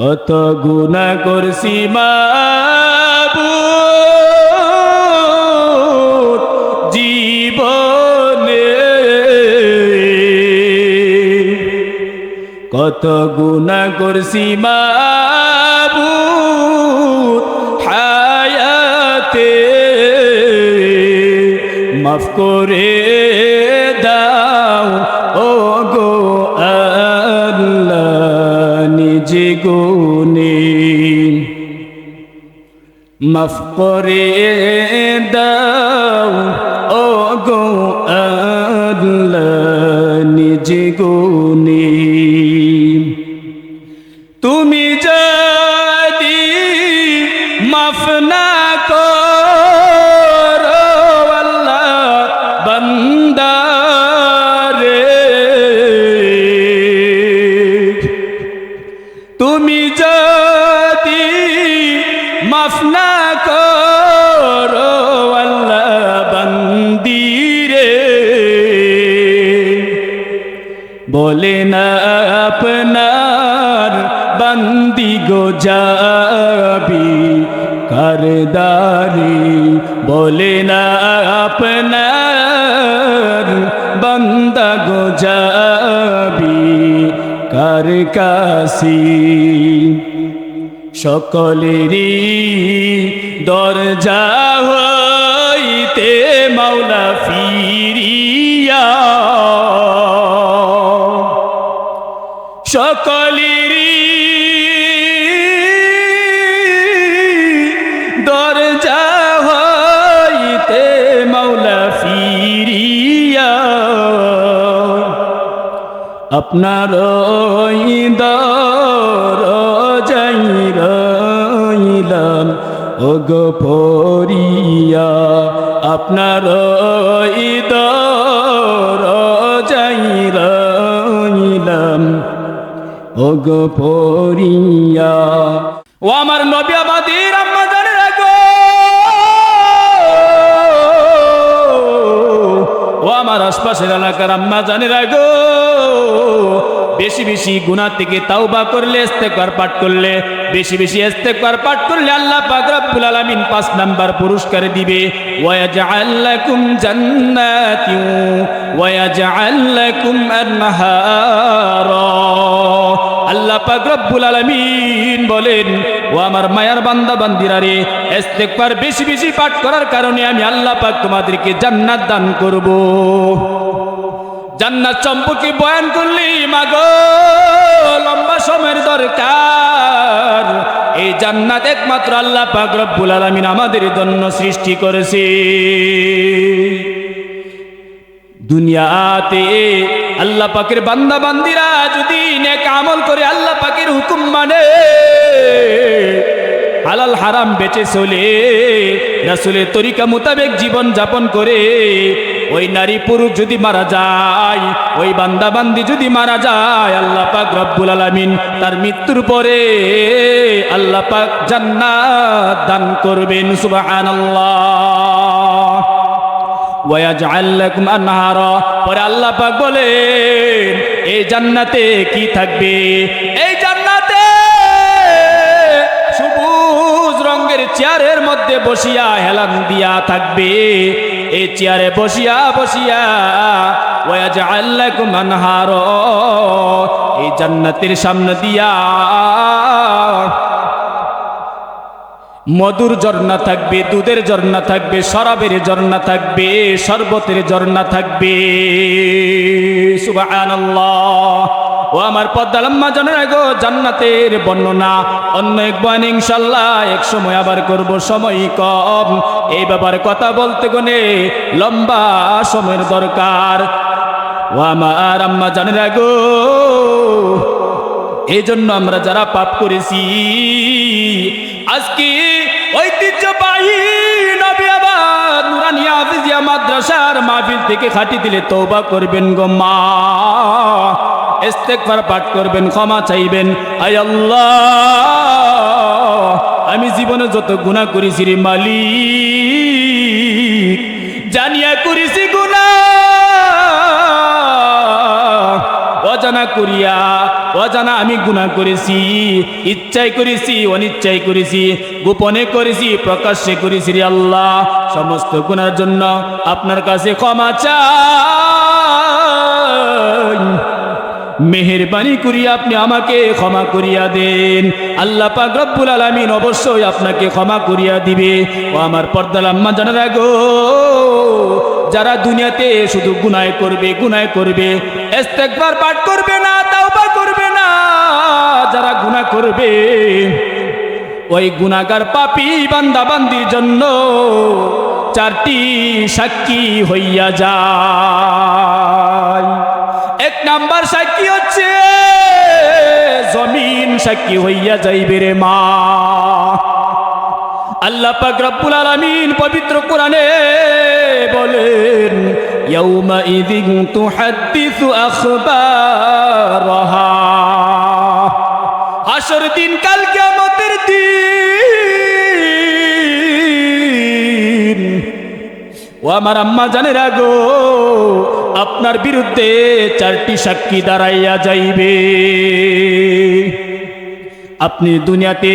কত গুণা করছি মাবু জীবনে। কত গুণা করছি মাবু হায়াতে। মাফ করে নিজে গুনে মাফ করে দাও ও গো আল্লাহ নিজে গুনে যাবি করদারি বলে না আপনার বন্দা গো যাবি কার কাশি সকলেরই দরজা হইতে মাওলা ফিরিয়া সকলেরই আপনার যাই রইলাম। ও গো পরিয়া, আপনার যাই রইলাম। ও গো পরিয়া, ও আমার নবী আশপাশের এলাকার আম্মা জানে রাখো বেশি বেশি গুণা থেকে তাওবা করলে, ইস্তেগফার পাঠ করলে, বেশি বেশি ইস্তেগফার পাঠ করলে আল্লাহ পাক রব্বুল আলামিন পাঁচ নাম্বার পুরস্কার দিবে। ওয়াজআল লাকুম জান্নাতিন ওয়াজআল লাকুম আনহারা। আল্লাহ পাক রব্বুল আলামিন বলেন, ও আমার মায়ার বান্দা বান্দিরা রে, ইস্তেগফার বেশি বেশি পাঠ করার কারণে আমি আল্লাহ পাক তোমাদেরকে জান্নাত দান করব। জান্নাত সম্পর্কে বয়ান করলি, মাগো, লম্বা সময়ের দরকার। এই জান্নাত একমাত্র আল্লাহ পাক আলামিন আমাদের জন্য সৃষ্টি করেছে। দুনিয়াতে আল্লাহ পাকের বান্দা বান্দিরা যদি নেক আমল করে, আল্লাহ পাকের হুকুম মানে হালাল হারাম বেঁচে চলে। রাসুলের তরিকা মোতাবেক জীবন যাপন করে ওই নারী পুরুষ যদি মারা যায়, ওই বান্দা বান্দি যদি মারা যায়, আল্লাহ পাক রব্বুল আলামিন তার মৃত্যুর পরে আল্লাহ পাক জান্নাত দান করবেন, সুবহানাল্লাহ। ওয়াজআল লাকুম আনহারা। পরে আল্লাহ পাক বলেন এই জান্নাতে কি থাকবে? এই জান্নাতে সবুজ রঙের চেয়ারের মধ্যে বসিয়া হেলান দিয়া থাকবে। এই চেয়ারে বসিয়া বসিয়া, ওয়াজআল লাকুম আনহারা। এই জান্নাতের সামনে দিয়া মধুর ঝর্ণা থাকবে, দুধের ঝর্ণা থাকবে, শরাবের ঝর্ণা থাকবে, শরবতের ঝর্ণা থাকবে। ও আমার পদ্মালাম্মা জানার গো, জান্নাতের বর্ণনা। অন্য এক বয়ান ইনশাল্লাহ এক সময় আবার করব, সময় কম। এই ব্যাপারে কথা বলতে গনে লম্বা সময়ের দরকার। ও আমার আম্মা জানেন গো, এই জন্য আমরা যারা পাপ করেছি আজকে ঐতিহ্যবাহী নবিয়াবাদ নুরানিয়া হাফিজিয়া মাদ্রাসার মাহফিল থেকে খাটি দিলে তৌবা করবেন গো মা। ইস্তেগফার পাঠ করবেন, ক্ষমা চাইবেন। আয় আল্লাহ, আমি জীবনে যত গুনাহ করেছি রে মালিক, জানিয়া করেছি গুনাহ। অজানা করিয়া, অজানা আমি গুণা করেছি, ইচ্ছাই করেছি, অনিচ্ছাই করেছি, গোপনে করেছি, প্রকাশ্যে করেছি রে আল্লাহ। সমস্ত গুণার জন্য আপনার কাছে ক্ষমা চাই। মেহেরবানি করিয়া আপনি আমাকে ক্ষমা করিয়া দেন। আল্লাহ পাক রব্বুল আলামিন অবশ্যই আপনাকে ক্ষমা করিয়া দিবে। ও আমার পর্দাল আম্মা জানার গো যারা দুনিয়াতে শুধু গুনায় করবে গুনায় করবে, ইস্তেগফার পাঠ করবে না, তাওবা করবে না, যারা গুনাহ করবে, ওই গুনাগার পাপি বান্দা বান্দির জন্য চারটি সাক্ষী হইয়া যায়। এক নাম্বার সাক্ষী হচ্ছে, জমিন সাক্ষী হইয়া যাইবে রে মা। আল্লাহ পাক রব্বুল আলামিন পবিত্র কোরআনে বলেন ইয়াউমা ইদিন তুহাদ্দিসু আখবারহা। হাসর দিন, কাল কিয়ামতের দিন। ও আমার আম্মা জানে রাগো আপনার বিরুদ্ধে চারটি সাক্ষী দাঁড়াইয়া যাইবে। আপনি দুনিয়াতে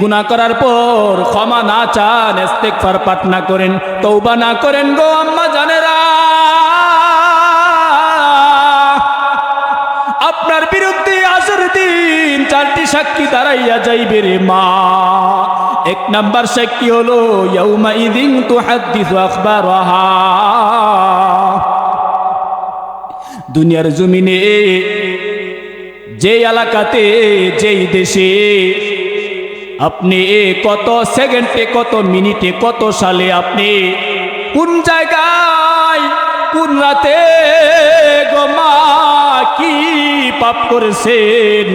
গুনাহ করার পর ক্ষমা না চান, ইস্তেগফার পাঠ না করেন তৌবা না করেন গো আম্মা জানেরা। আপনার বিরুদ্ধে আসর দিন চারটি সাক্ষী দাঁড়াইয়া যাইবে রে মা। এক নাম্বার সাক্ষী হলো, ইয়াউমা ইদিন তুহাদ্দিসু আখবারহা। দুনিয়ার জমিনে যে এলাকাতে, যেই দেশে আপনি কত সেকেন্ডে, কত মিনিটে, কত সালে আপনি কোন জায়গায়, কোন রাতে গোমা কি পাপ করেছেন?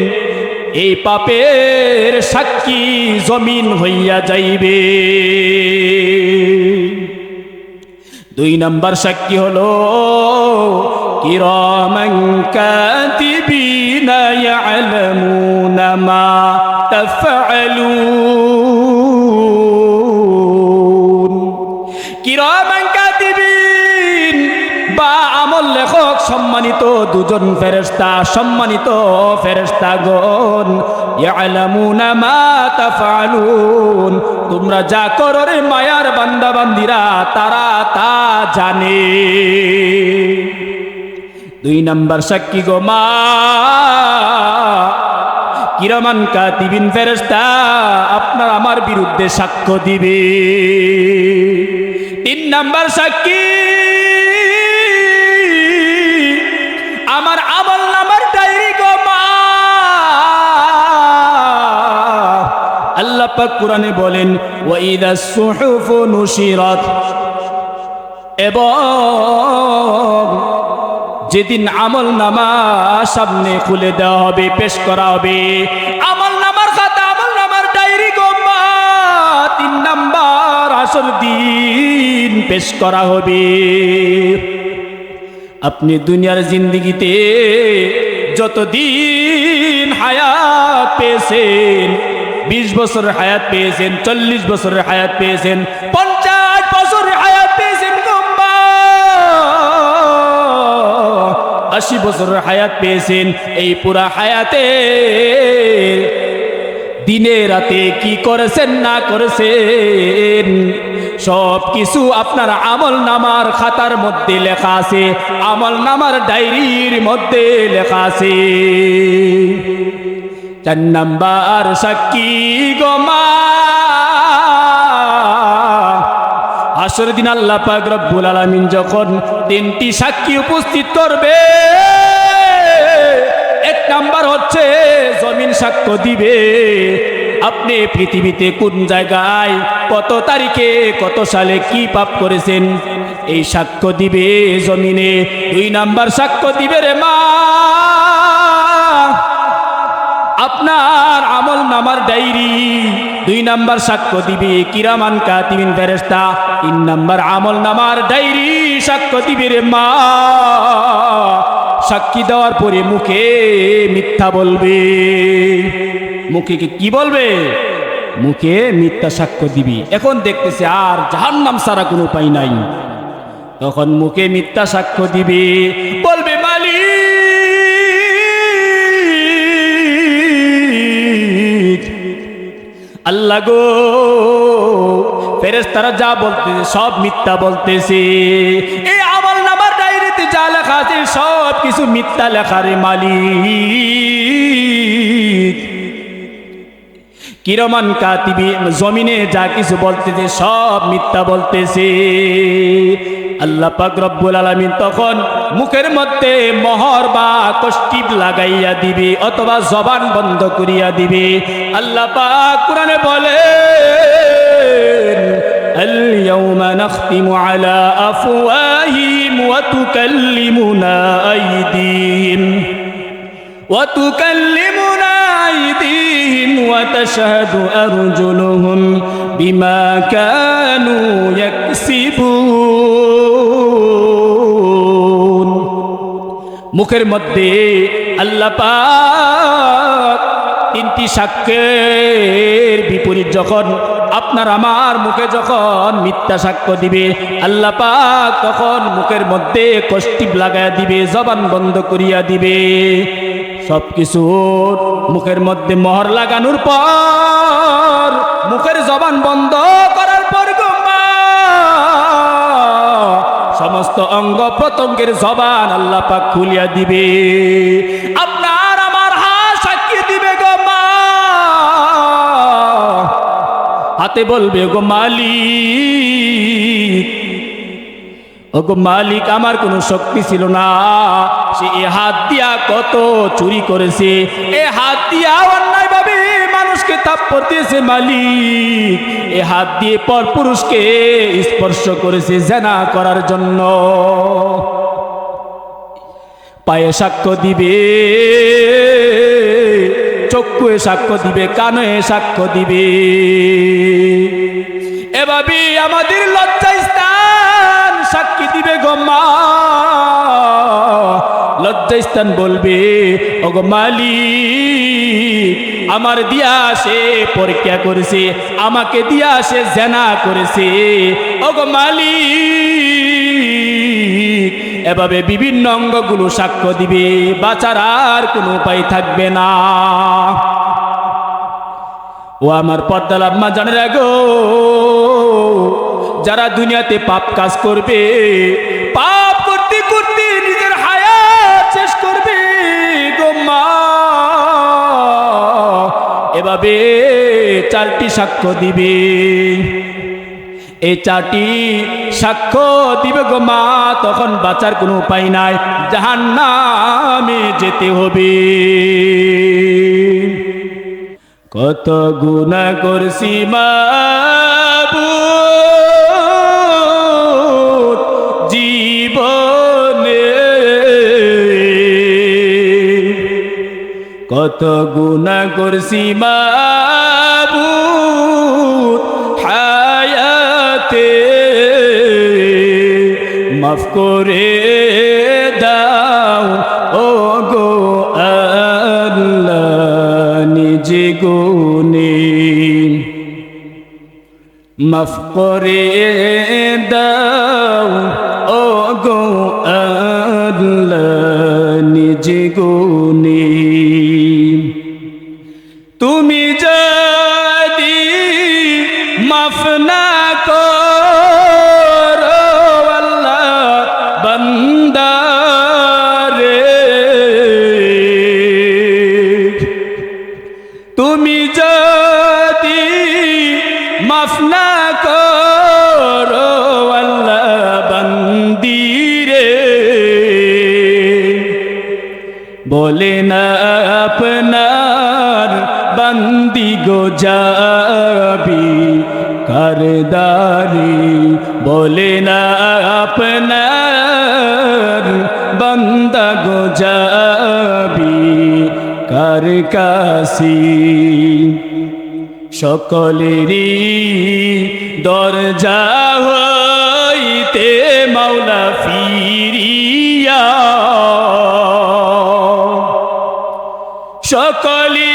এই পাপের সাক্ষী জমিন হইয়া যাইবে। দুই নাম্বার সাক্ষী হলো কিরমান কাতিবিনা ইয়ালামুনা মা তাফআলুন। কিরমান কাতিবিন, বা আমল লেখক সম্মানিত দুজন ফেরেশতা, সম্মানিত ফেরেশতাগণ। ইয়ালামুনা মা তাফআলুন। তোমরা যা করো রে মায়ার বান্দা বান্দিরা তারা তা জানে। দুই নাম্বার সাক্ষী গো মা। কিরমান কাতিবিন ফেরেশতা, আপনার আমার বিরুদ্ধে সাক্ষ্য দিবে। তিন নাম্বার সাক্ষী, আমার আমল নামার ডায়েরি গো মা। কোরআনে বলেন ওয়াইদা সুহুফ নুশিরাত। এবং যেদিন আমল নামা সামনে খুলে দেওয়া হবে, পেশ করা হবে। আমল নামার খাতা, আমল নামার ডায়েরি গোম্বা তিন নাম্বার আসর দিন পেশ করা হবে। আপনি দুনিয়ার জিন্দিগিতে যতদিন হায়াত পেয়েছেন, বিশ বছরের হায়াত পেয়েছেন, চল্লিশ বছরের হায়াত পেয়েছেন, পঞ্চাশ আশি বছরের হায়াত পেয়েছেন এই পুরা হায়াতে। দিনে রাতে কি করেছেন, না করেছেন? সব কিছু আপনার আমল নামার খাতার মধ্যে লেখা আছে। আমল নামার ডায়েরির মধ্যে লেখা আছে। চার নাম্বার সাক্ষী গমা আসর দিন আল্লাহ পাক রব্বুল আলামিন যখন তিনটি সাক্ষী উপস্থিত করবে, এক নাম্বার হচ্ছে জমিন সাক্ষ্য দিবে। আপনি পৃথিবীতে কোন জায়গায় কত তারিখে, কত সালে কি পাপ করেছেন? এই সাক্ষ্য দিবে জমিনে। দুই নাম্বার সাক্ষ্য দিবে রে মা। আপনার আমল নামার ডায়েরি। দুই নাম্বার সাক্ষ্য দিবে কিরামান কাতিবিন ফেরেস্তা তিন নাম্বার আমল নামার ডায়েরি সাক্ষ্য দিবে রে মা। সাক্ষী দেওয়ার পরে মুখে মিথ্যা বলবে। মুখে কি বলবে? মুখে মিথ্যা সাক্ষ্য দিবি। এখন দেখতেছে আর জাহান্নাম সারা কোনো উপায় নাই। তখন মুখে মিথ্যা সাক্ষ্য দিবে। আল্লাহ গো ফেরেস তারা যা বলতেছে, সব মিথ্যা বলতেছে। এই আমল নামার ডায়েরিতে যা লেখা আছে সব কিছু মিথ্যা লেখারে মালিক। কিরমান কাতিবি জমিনে যা কিছু বলতেছে সব মিথ্যা বলতেছে আল্লাহ পাক রব্বুল আলামিন তখন মুখের মধ্যে মোহর বা কষ্টিপ লাগাইয়া দিবে অথবা জবান বন্ধ করিয়া দিবে আল্লাহ পাক কোরআনে বলে اليوم نختم على أفواههم وتكلمنا أيديهم وتكلمنا أيديهم وتشهد أرجلهم بما كانوا يكسبون মুখের মধ্যে আল্লাহ পাক তিনটি সাক্ষ্যের বিপরীত যখন আপনার আমার মুখে যখন মিথ্যা সাক্ষ্য দিবে আল্লাহ পাক তখন মুখের মধ্যে কষ্টিপ লাগাইয়া দিবে জবান বন্ধ করিয়া দিবে সব কিছু মুখের মধ্যে মোহর লাগানোর পর, মুখের জবান বন্ধ করার পর সমস্ত অঙ্গ প্রত্যঙ্গের জবান আল্লাহ পাক খুলিয়া দিবে। আপনার আমার হাত সাক্ষী দিবে গো হাতে বলবে, গো মালিক ওগো মালিক, আমার কোনো শক্তি ছিল না। সে এ হাত দিয়া কত চুরি করেছে। এ হাত দিয়া অন্যায় ভাবে মানুষকে থাপ্পড় দিয়েছে মালিক। এ হাত দিয়ে পর পুরুষকে স্পর্শ করেছে জেনা করার জন্য। পায়ে সাক্ষ্য দিবে, চক্ষুয়ে সাক্ষ্য দিবে, কানে সাক্ষ্য দিবে। এভাবে আমাদের লজ্জা দিবে গম্মা লজ্জা স্থান বলবে, ওগো মালিক, আমার দিয়া সে পরীক্ষা করেছে, আমাকে দিয়া সে জেনা করেছে। ওগো মালিক, এভাবে বিভিন্ন অঙ্গগুলো সাক্ষ্য দিবে, বাঁচার আর কোনো উপায় থাকবে না। ও আমার পর্দাল আম্মা জানে রাখো যারা দুনিয়াতে পাপ কাজ করবে, পাপ করতে করতে নিজের হায়াত শেষ করবে গো মা। এভাবে চারটি সাক্ষ্য দিবে। এই চারটি সাক্ষ্য দিবে গো মা, তখন বাঁচার কোনো উপায় নাই জাহান নামে যেতে হবে। কত গুণা করছি মাবুদ কত গুণা করছি মাবুদ হায়াতে। মাফ করে দাও ও গো নিজে গুনে মাফ করে দাও ও গো নিজে গুনে তুমি যদি মাফ না করো, আল্লাহ বন্দিরে বলে না আপনার বন্দি গো যাবি করদারি। বলে না কার কাশি সকলেরই দরজা হইতে মাওলা ফিরিয়া। সকলেরই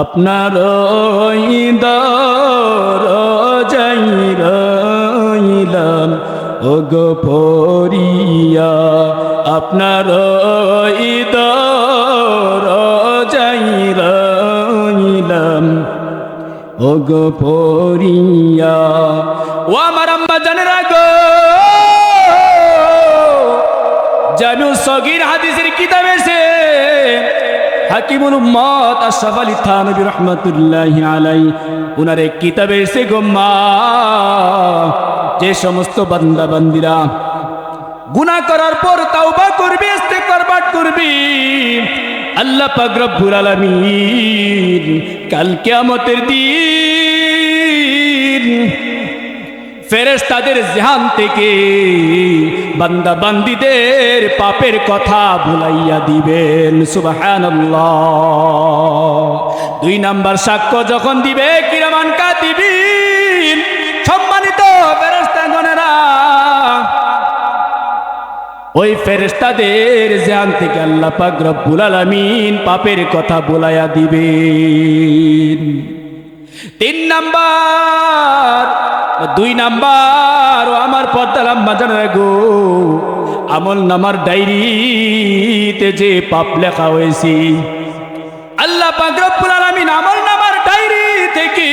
আপনার যাই ও গো পরিয়া, আপনার যাই রইলাম। ও গো পরিয়া, ও আমার আম্মা জানের গো জামিউ সগির হাদিসের কিতাব এসে হাকিমুল উম্মত আশরাফ আলী থানবী রহমতুল্লাহ আলাই উনার এক কিতাবে এসে গোম্মা যে সমস্ত বান্দা বান্দিরা গুনাহ করার পর তাওবা করবি ইস্তেগফার করবি, আল্লাহ পাক রব্বুল আলামিন কাল কিয়ামতের দিন ফেরেশতাদের জেহান থেকে বান্দা বান্দিদের পাপের কথা ভুলাইয়া দিবেন, সুবহানাল্লাহ। দুই নাম্বার সাক্ষ্য যখন দিবে, কিরামান কাতিবিন, সম্মানিত ফেরেশতাগণেরা ওই ফেরেস্তাদের জান থেকে আল্লাহ পাক রব্বুল পাপের কথা বলায়া দিবেন। তিন নাম্বার, দুই নাম্বার, ও আমার পর্দা লম্বা জানা গো। আমল নামার ডায়েরিতে যে পাপ লেখা হয়েছে। আল্লাহ পাক রব্বুল আলামিন আমল নামার ডায়েরি থেকে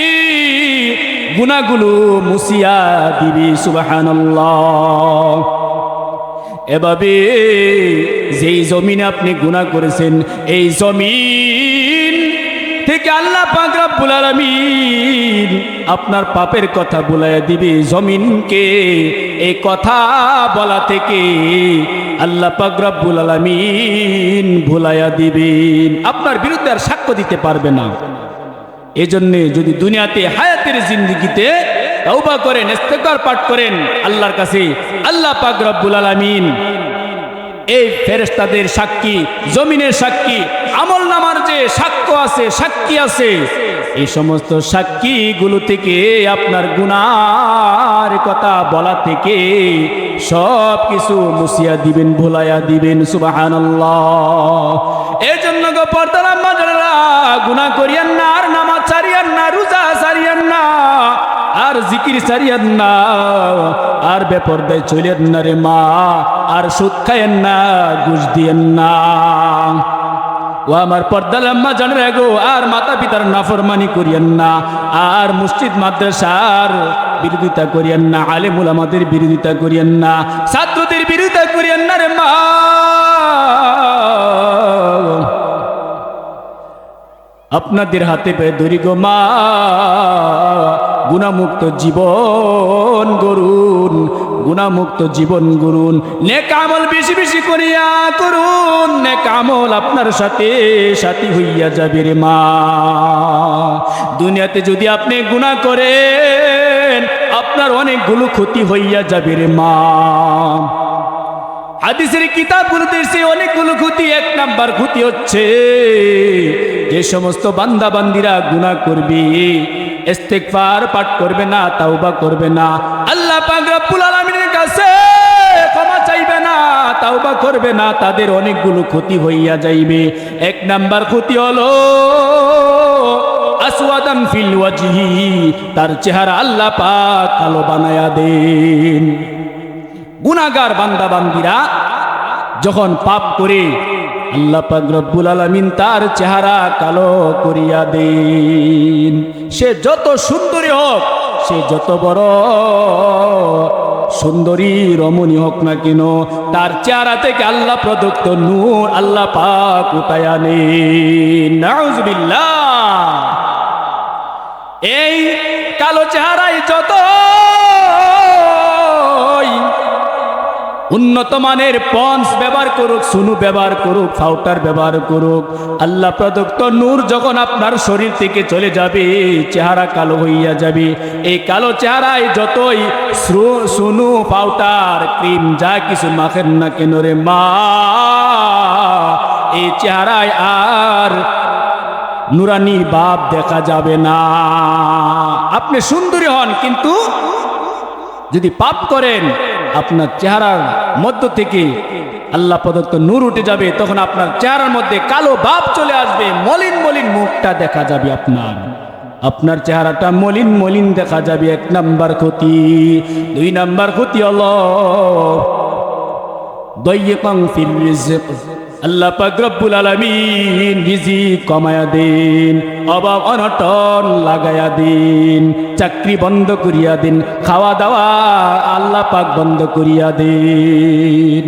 গুনাহগুলো মুসিয়া দিবি, সুবহানাল্লাহ। এভাবে যেই জমিনে আপনি গুণা করেছেন, এই জমিন থেকে আল্লাহ পাক রব্বুল আলামিন আপনার পাপের কথা বলাইয়া দিবে জমিনকে। এই কথা বলা থেকে আল্লাহ পাক রব্বুল আলামিন ভুলাইয়া দিবেন। আপনার বিরুদ্ধে আর সাক্ষ্য দিতে পারবে না। এজন্যে যদি দুনিয়াতে হায়াতের জিন্দগিতে তওবা করেন, ইস্তেগফার পাঠ করেন, আল্লাহর কাছে আল্লাহ পাক রব্বুল আলামিন এই ফেরেশতাদের সাক্ষী, জমিনের সাক্ষী আমল নামার যে সাক্ষ্য আছে, সাক্ষী আছে। এই সমস্ত সাক্ষীগুলো থেকে আপনার গুনার কথা বলা থেকে সব কিছু মুসিয়া দিবেন, ভোলাইয়া দিবেন, সুবহানাল্লাহ। এই জন্য পর্দার আম্মাজানেরা, গুনাহ করিয়েন না, আর নামাজ ছাড়িয়েন না, রোজা ছাড়িয়েন না, আর জিকির ছাড়িয়েন না, আর বেপরদায় চলেন না রে মা, আর সুদ খায়েন না, ঘুষ দিয়েন না। ও আমার পর্দা লম্মা জানের গো, আর মাতা পিতার নাফরমানি করিয়েন না, আর মসজিদ, মাদ্রাসার বিরোধিতা করিয়েন না, আলেমুল আমাদের বিরোধিতা করিয়েন না, ছাত্রদের বিরোধিতা করিয়েন না রে মা। আপনাদের হাতে পেয়ে ধরি গো মা, গুণামুক্ত জীবন গরুন গুণামুক্ত জীবন গরুন নেক আমল বেশি বেশি করিয়া করুন, নেক আমল আপনার সাথে সাথী হইয়া যাবে রে মা। দুনিয়াতে যদি আপনি গুণা করেন, আপনার অনেকগুলো ক্ষতি হইয়া যাবে রে মা। হাদিসের কিতাবগুলো দেশে অনেকগুলো ক্ষতি, এক নাম্বার ক্ষতি হচ্ছে যে সমস্ত বান্দা বান্দিরা গুনাহ করবে, ইস্তেগফার পাঠ করবে না, তাওবা করবে না। আল্লাহ পাক রব্বুল কাছে ক্ষমা চাইবে না, তাওবা করবে না, তাদের অনেকগুলো ক্ষতি হইয়া যাইবে। এক নাম্বার ক্ষতি হলো, আসওয়াদান ফিল ওয়াজহি, তার চেহারা আল্লাহ পাক কালো বানায়া দেন। গুনাগার বান্দা বান্দিরা, যখন পাপ করে, আল্লাহ পাক রব্বুল আলামিন তার চেহারা কালো করিয়া দেন। সে যত সুন্দরী হোক, সে যত বড় সুন্দরী রমণী হোক না কেন? তার চেহারা থেকে আল্লাহ প্রদত্ত নূর আল্লাহ পাক উঠায়া নেন। এই কালো চেহারায় যত উন্নত মানের পন্স ব্যবহার করুক, সুনু ব্যবহার করুক, ফাউটার ব্যবহার করুক, আল্লাহ প্রদত্ত নূর যখন আপনার শরীর থেকে চলে যাবে, চেহারা কালো হইয়া যাবে। এই কালো চেহারায় যতই সুনু পাউটার ক্রিম, যা কিছু মাখেন না কেন রে মা, এই চেহারায় আর নুরানি বাপ দেখা যাবে না। আপনি সুন্দরী হন, কিন্তু যদি পাপ করেন আপনার চেহারার মধ্য থেকে আল্লাহ প্রদত্ত নূর উঠে যাবে, তখন আপনার চেহারার মধ্যে কালো ভাব চলে আসবে, মলিন মলিন মুখটা দেখা যাবে আপনার। আপনার চেহারাটা মলিন মলিন দেখা যাবে, এক নাম্বার ক্ষতি, দুই নাম্বার ক্ষতি হলো ফির রিজক। আল্লাহ পাক রব্বুল আলামিন রিজিক কমায়া দিন, অভাব অনটন লাগায়া দিন, চাকরি বন্ধ করিয়া দিন, খাওয়া দাওয়া আল্লাহ পাক বন্ধ করিয়া দিন।